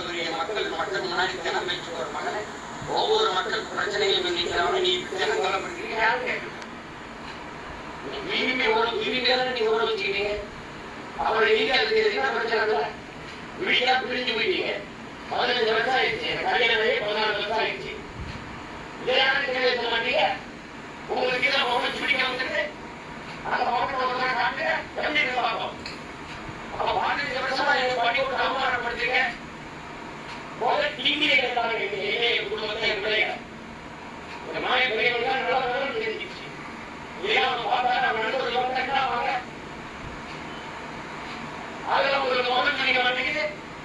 பெரிய மக்கள் மக்கள் முன்னாடி தினம் பேச்சு ஒரு மகனை. ஒவ்வொரு மக்கள் பிரச்சனையும் நினைக்கிறவங்க நீ தினம் கொல்லப்படுறீங்க யாரு பிபிபி உறவு பிபிபி நீங்க உறவு வச்சுக்கிட்டீங்க. அவரை நீங்க பிரச்சனை பிரிஞ்சு போயிட்டீங்க. பதினஞ்சு வருஷம் ஆயிடுச்சு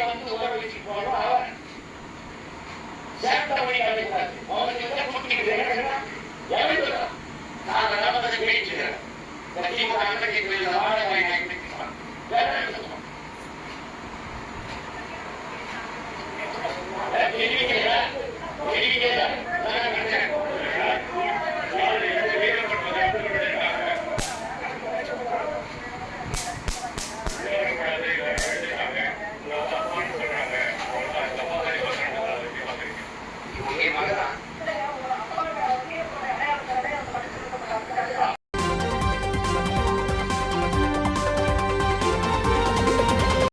வந்து உதவி வச்சு போனோம் அவன் சேர்த்த மணி கிடையாது அவனுக்கு கூட்டிக்கிறேன் எழுதுறான் நான் நடந்ததை பேச்சுக்கிறேன் கட்சி கூட அன்றைக்கு